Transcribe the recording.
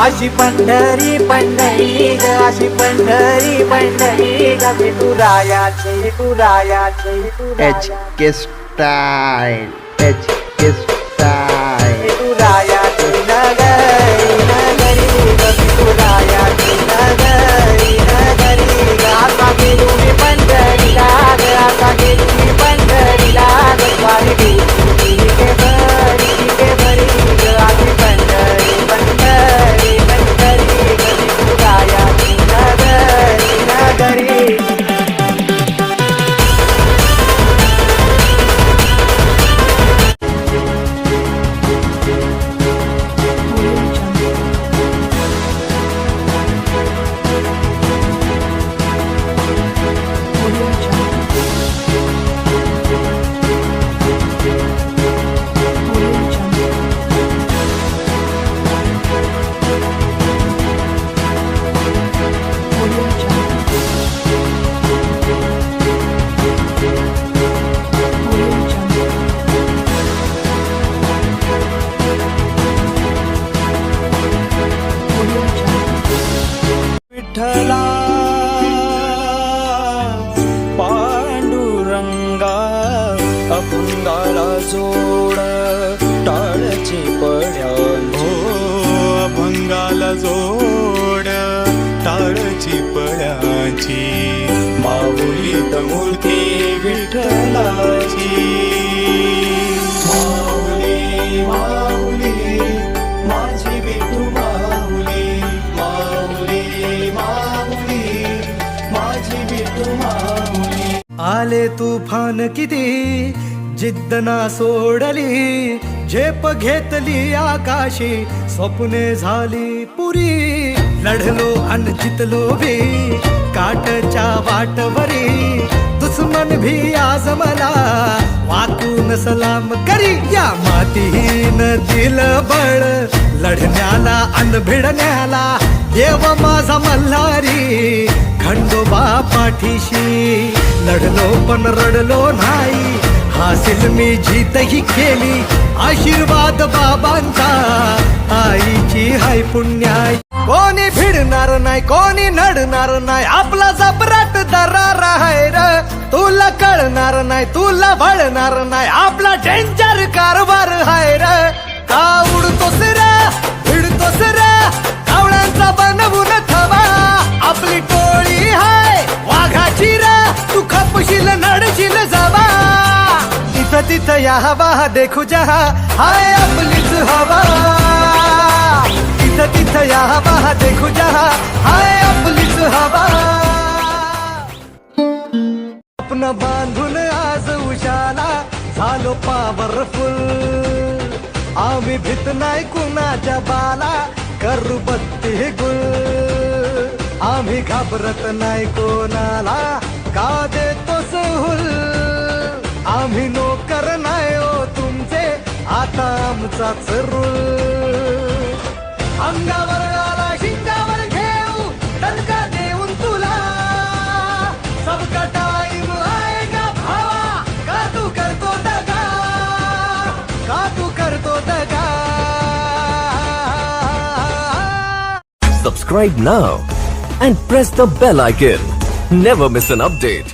अशी पंढरी पंढरी ग अशी पंढरी पंढरी ग. विठुरायाची विठुरायाची H K style H K जोड टाळची पड्या हो अभंगाला जोड टाळची पळ्याची. माऊलीत मूर्ती विठ्ठलाची. माऊली माऊली माझी विठू माऊली. माऊली माऊली माझी विठू माऊली. आले तुफान किती? जिद्द ना सोडली झेप घेतली आकाशी स्वप्ने झाली पुरी. लढलो अन जितलो भी काटच्या वाटवरी. दुश्मन भी आज मला वाकून सलाम करी. या मातीहीन दिल बळ लढण्याला अन भिडण्याला देव माझा मल्हारी. खंडोबा पाठीशी लढलो पण रडलो नाही. हासिल मी जीतही केली. आशीर्वाद बाबांचा. आईची हाय पुण्याय कोणी भिडणार नाही कोणी नडणार नाही. आपला जबराट दरार आहे र. तुला कळणार नाही तुला वळणार नाही. आपला डेंजर कारभार आहे र. का उडतोस रे? भिडतोस रे? कावळ्यांचा बनवून थवा. आपली टोळी हाय वाघाची रे. तू खपशील नडशील तिथं या हवा देखू जहा, हाय आपलीच हवा। तिथं तिथं या हवा देखू जहा, हाय आपलीच हवा। आपण बांधून आज उशाला झालो पावरफुल। आम्ही भीत नाही कुणाच्या बाला करू बत्ती गुल। आम्ही घाबरत नाही कोणाला का देतो सहूल। आम्ही आमचाच रूल अंगावर आला शिंगावर घेऊ दणका देऊन तुला. सबका टाईम आहे का भावा? का तू करतो दगा? का तू करतो दगा? Subscribe now and press the bell icon. Never miss an update.